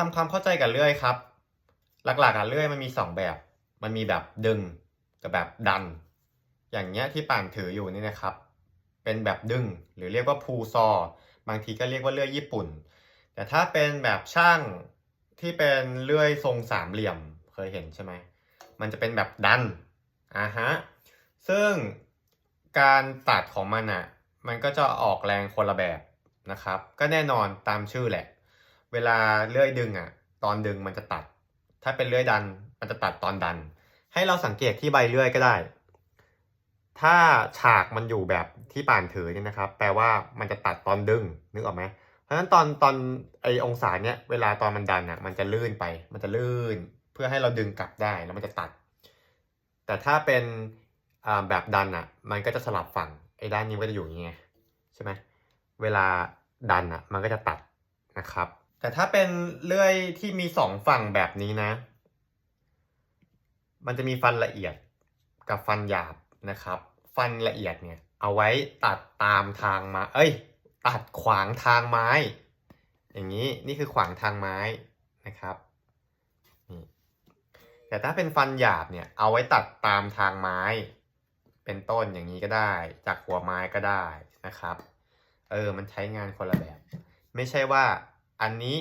ทำความเข้าใจกับเลื่อยครับ หลักๆอะเลื่อยมันมีสองแบบ มันมีแบบดึงกับแบบดัน อย่างเงี้ยที่ป่านถืออยู่นี่นะครับ เป็นแบบดึงหรือเรียกว่าพูซอ บางทีก็เรียกว่าเลื่อยญี่ปุ่น แต่ถ้าเป็นแบบช่างที่เป็นเลื่อยทรงสามเหลี่ยมเคยเห็นใช่ไหมมันจะเป็นแบบดันอ่าฮะซึ่งการตัดของมันอะมันก็จะออกแรงคนละแบบนะครับ ก็แน่นอนตามชื่อแหละ เวลาเลื่อยดึงอะ ตอนดึงมันจะตัด ถ้าเป็นเลื่อยดันมันจะตัดตอนดัน ให้เราสังเกตที่ใบเลื่อยก็ได้ ถ้าฉากมันอยู่แบบที่ป่านถือเนี่ยนะครับ แปลว่ามันจะตัดตอนดึงนึกออกไหมเพราะฉะนั้นตอนตอนไอองศาเนี้ยเวลาตอนมันดันอะมันจะลื่นไป มันจะลื่น เพื่อให้เราดึงกลับได้แล้วมันจะตัด แต่ถ้าเป็นแบบดันอะ มันก็จะสลับฝั่งไอ้ด้านนี้มันก็จะอยู่อย่างเงี้ยใช่ไหมเวลาดันอะมันก็จะตัดนะครับ แต่ถ้าเป็นเลื่อยที่มีสองฝั่งแบบนี้นะ มันจะมีฟันละเอียดกับฟันหยาบนะครับ ฟันละเอียดเนี่ย เอาไว้ตัดตามทางมา เอ้ย ตัดขวางทางไม้ อย่างนี้นี่คือขวางทางไม้นะครับนี่แต่ถ้าเป็นฟันหยาบเนี่ย เอาไว้ตัดตามทางไม้ เป็นต้นอย่างนี้ก็ได้ จากหัวไม้ก็ได้นะครับ เออ มันใช้งานคนละแบบ ไม่ใช่ว่า อันนี้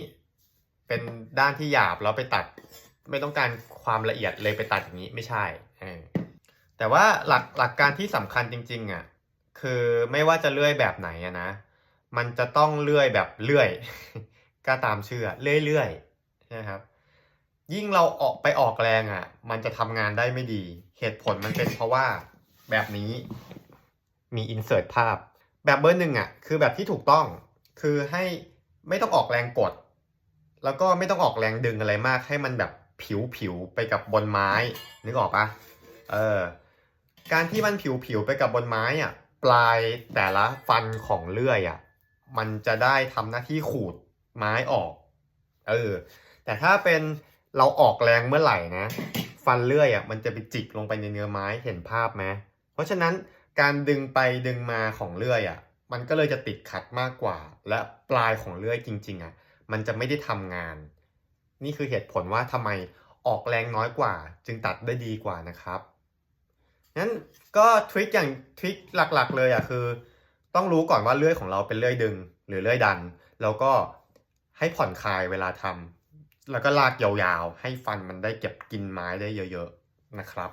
เป็นด้านที่หยาบแล้วไปตัดไม่ต้องการความละเอียดเลยไปตัดอย่างนี้ไม่ใช่ แต่ว่าหลักหลักการที่สำคัญจริงๆอะคือไม่ว่าจะเลื่อยแบบไหนอะนะ มันจะต้องเลื่อยแบบเลื่อย ก็ตามเชื่อเลื่อยๆใช่ไหมครับ ยิ่งเราออกไปออกแรงอะ มันจะทำงานได้ไม่ดี เหตุผลมันเป็นเพราะว่าแบบนี้มีอินเสิร์ตภาพ แบบเบอร์หนึ่งอะคือแบบที่ถูกต้องคือให้ ไม่ต้องออกแรงกด แล้วก็ไม่ต้องออกแรงดึงอะไรมากให้มันแบบผิวผิวๆไปกับบนไม้ นึกออกปะเออการที่มันผิวผิวๆไปกับบนไม้อะปลายแต่ละฟันของเลื่อยอะมันจะได้ทำหน้าที่ขูดไม้ออกเออแต่ถ้าเป็นเราออกแรงเมื่อไหร่นะ ฟันเลื่อยอะมันจะไปจิกลงไปในเนื้อไม้เห็นภาพไหมเพราะฉะนั้นการดึงไปดึงมาของเลื่อยอะ มันก็เลยจะติดขัดมากกว่า และปลายของเลื่อยจริง ๆอะมันจะไม่ได้ทำงาน นี่คือเหตุผลว่าทำไมออกแรงน้อยกว่า จึงตัดได้ดีกว่านะครับงั้นก็ทริคอย่างทริคหลักๆ เลยอะคือ ต้องรู้ก่อนว่าเลื่อยของเราเป็นเลื่อยดึง หรือเลื่อยดัน แล้วก็ให้ผ่อนคลายเวลาทำแล้วก็ลากยาวๆ ให้ฟันมันได้เก็บกินไม้ได้เยอะๆนะครับ